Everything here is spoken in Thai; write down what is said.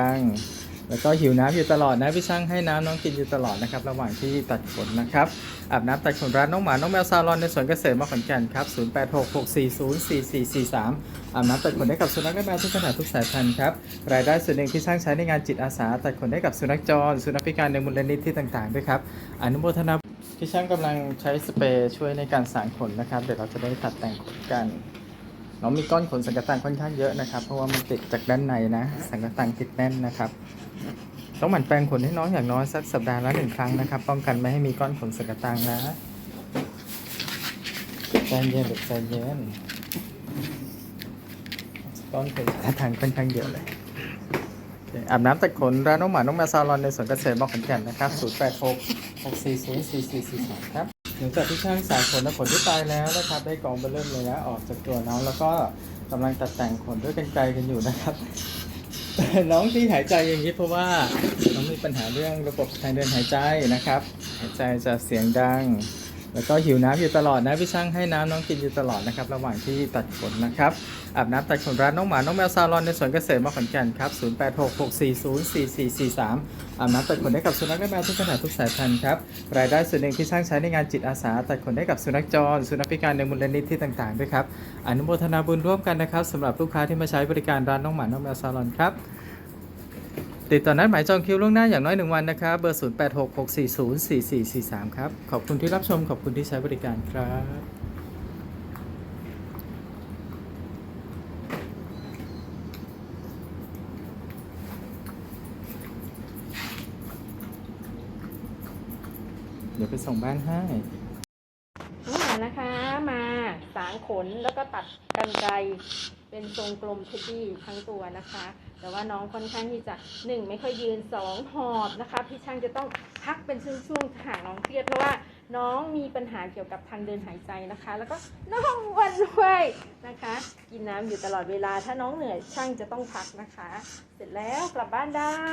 ดังแล้วก็หิวน้ำอยู่ตลอดนะพี่ช่างให้น้ำน้องกินอยู่ตลอดนะครับ ระหว่างที่ตัดขนนะครับอาบน้ำตัดขนร้านน้องหมา น้องแมวซาลอนในสวนเกษตรมาขอนแก่นครับ 0866404443อาบน้ำตัดขนให้กับสุนัขและแมวทุกขนาดทุกสายพันธุ์ครับ รายได้ส่วนหนึ่งที่ช่างใช้ในงานจิตอาสา ตัดขนให้กับสุนัขจร สุนัขพิการในมูลนิธิต่างๆด้วยครับ อนุโมทนาพี่ช่างกำลังใช้สเปรย์ช่วยในการสางขนนะครับ เดี๋ยวเราจะได้ตัดแต่งขนกัน น้องมีก้อนขนสังกะตังค่อนข้างเยอะนะครับ เพราะว่ามันติดจากด้านในนะ สังกะตังติดแน่นนะครับ ต้องหมั่นแปรงขนให้น้องอย่างน้อยสักสัปดาห์ละหนึ่งครั้งนะครับ ป้องกันไม่ให้มีก้อนขนสังกะตังนะใจเย็นเด็กใจเย็นก้อนขนสังกะตังค่อนข้างเยอะเลยอาบน้ำตัดขนร้านน้องหมาน้องแมวซาลอนในสวนเกษตรมอขอนแก่นนะครับ 086 640 4443ครับ ลังจากที่ช่างสายขนและขนที่ตายแล้วนะครับ ได้กองเบอร์เริ่มเลยนะออกจากตัวน้องแล้วก็กำลังตัดแต่งขนด้วยกันไกลกันอยู่นะครับน้องที่หายใจอย่างนี้เพราะว่าน้องมีปัญหาเรื่องระบบทางเดินหายใจนะครับ หายใจจะเสียงดัง แล้วก็หิวน้ำอยู่ตลอดนะพี่ช่างให้น้ำน้องกินอยู่ตลอดนะครับระหว่างที่ตัดขนนะครับอาบน้ำตัดขนร้านน้องหมา น้องแมวซาลอนในสวนเกษตรมาขอนแก่นครับ 0866404443 อาบน้ำตัดขนให้กับสุนัขและแมวทุกขนาดทุกสายพันธุ์ครับรายได้ส่วนหนึ่งที่ช่างใช้ในงานจิตอาสา ตัดขนให้กับสุนัขจร สุนัขพิการในมูลนิธิต่างๆด้วยครับอนุโมทนาบุญร่วมกันนะครับสำหรับลูกค้าที่มาใช้บริการร้านน้องหมา น้องแมวซาลอนครับ ติดต่อนัดหมายจองคิวล่วงหน้าอย่างน้อย 1 วันนะครับ เบอร์ 0866404443 ครับ ขอบคุณที่รับชม ขอบคุณที่ใช้บริการครับเดี๋ยวไปส่งบ้านให้น้องหมานะคะมาสางขนแล้วก็ตัดกันไกเป็นทรงกลมเทดดี้ทั้งตัวนะคะ แต่ว่าน้องค่อนข้างที่จะหนึ่งไม่ค่อยยืนสองหอบนะคะ พี่ช่างจะต้องพักเป็นช่วงๆถ้าหากน้องเครียดเพราะว่าน้องมีปัญหาเกี่ยวกับทางเดินหายใจนะคะ แล้วก็น้องวันด้วยนะคะ กินน้ำอยู่ตลอดเวลาถ้าน้องเหนื่อยช่างจะต้องพักนะคะ เสร็จแล้วกลับบ้านได้